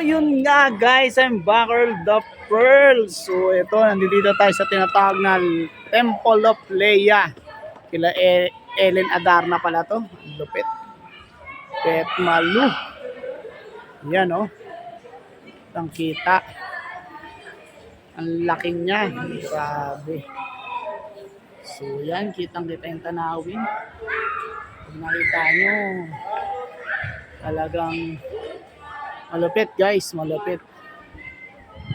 yun nga guys, I'm Bakar the Pearl. So ito, nandito tayo sa tinatawag na Temple of Leia. Kila E- Ellen Adarna pala to. Lupit. Pet Malu. Yan oh. Ang kita. Ang laki niya. Grabe. So yan, kitang kita yung tanawin. Kung nakita nyo, talagang malupit guys, malupit.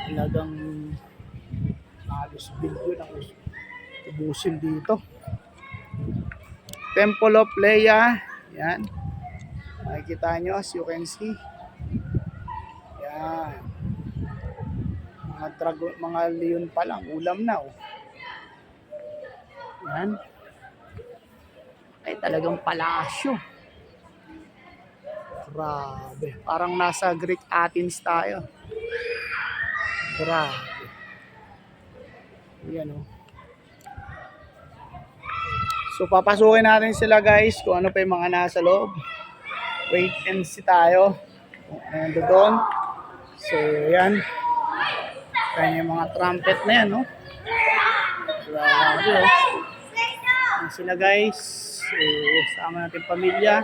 Talagang halos bilyon ang tubusin dito. Temple of Leia. Yan. Makikita nyo as you can see. Yan. Mga dragon, mga leon pa lang, ulam na oh. Yan. Ay talagang palasyo. Grabe. Parang nasa Greek Athens tayo. Grabe. Yan o. So papasukin natin sila guys kung ano pa yung mga nasa loob. Wait and see tayo. Ano doon. So yan. Kaya yung mga trumpet na yan no. Grabe oh. Yan sila guys. So sama natin pamilya.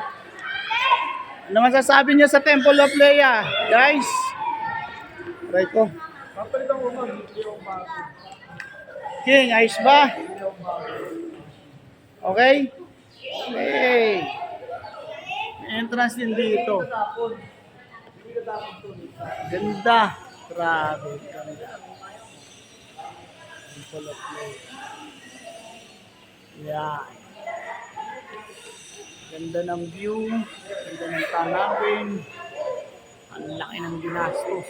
Ano masasabi niyo sa Temple of Leia, guys? Try ko. King, ayos ba? Okay? Hey! May entrance din dito. Ganda. Grabe. Temple of Leia. Yan. Ganda ng view. Ganda ng tanawin. Ang laki ng ginastos.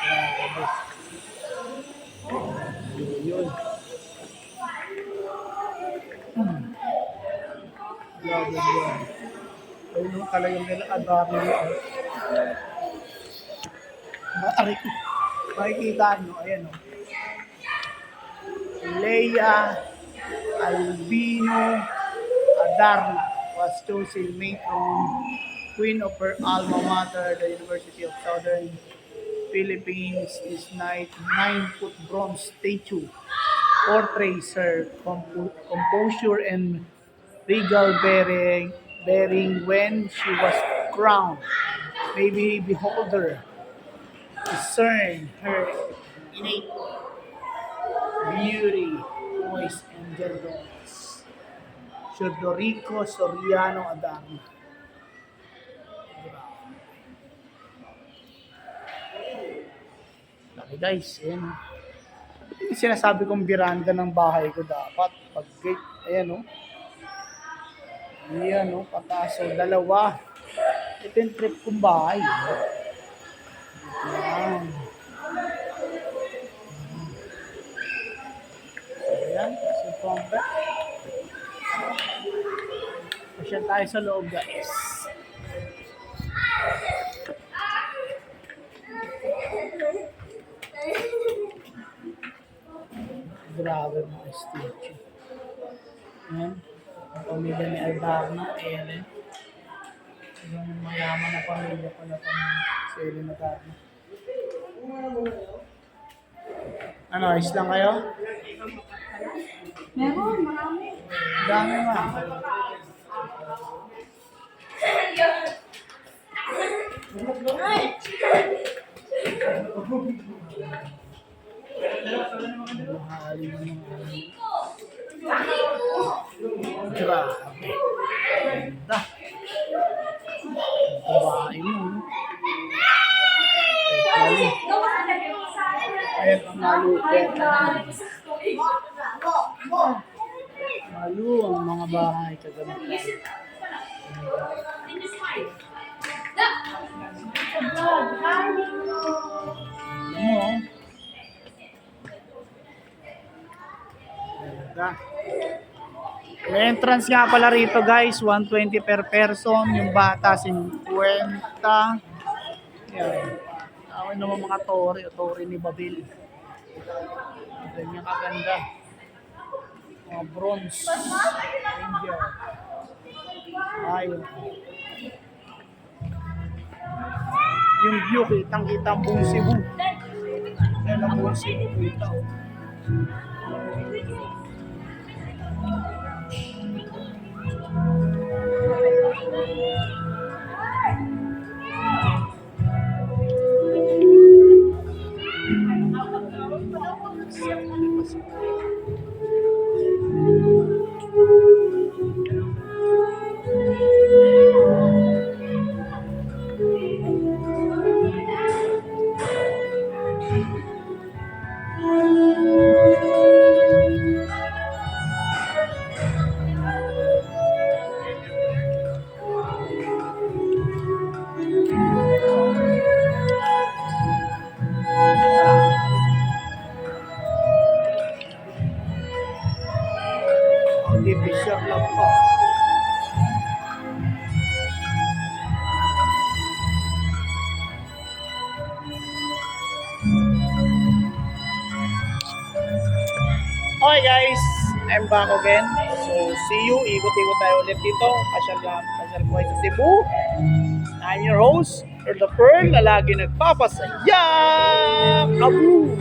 Grabe. Yun yun. Grabe yun. Ayun yung talagang nila adar nila. Maaari ko. Makikita nyo, ayan o. Leia Albino Adarna was chosen matron queen of her alma mater, the University of Southern Philippines. This night, nine-foot bronze statue portrays her compo- composure and regal bearing, bearing when she was crowned. Maybe beholder discern her innate beauty, voice, and gentleness. Teodorico Soriano Adamo. Laki guys, yan. Yung sinasabi kong biranda ng bahay ko dapat. Pag gate, ayan o. Oh. Ayan o, oh, pataas o, dalawa. Ito yung trip kong bahay. Oh. Yan. Ayan, si trumpet. Pasyal tayo sa loob guys. Grabe mga statue. Ayan. Ang pamilya ni Aldarna, Ellen. Yung mayaman na pamilya pala pa si Ellen Aldarna. Ano, ayos lang kayo? Meron, marami. Dami nga. Mahali mo naman. Grabe. Ganda. Ang mga bahay kagabi. Alam mo, oh. Ganda. May entrance nga pala rito guys, 120 per person. Yung bata, 50. Yan. Tawin naman mga tori, tori ni Babil. Ganyan kaganda. Mga bronze. Angel. Ayun. yung view, kitang kita ang buong Cebu. Yan ang buong Cebu, kita. Oh. Artificial Okay guys, I'm back again. So see you. Ikot-ikot tayo ulit dito. Pasyal lang, pasyal kayo sa Cebu. I'm your host, Earl the Pearl, na lagi nagpapasaya. Kabu!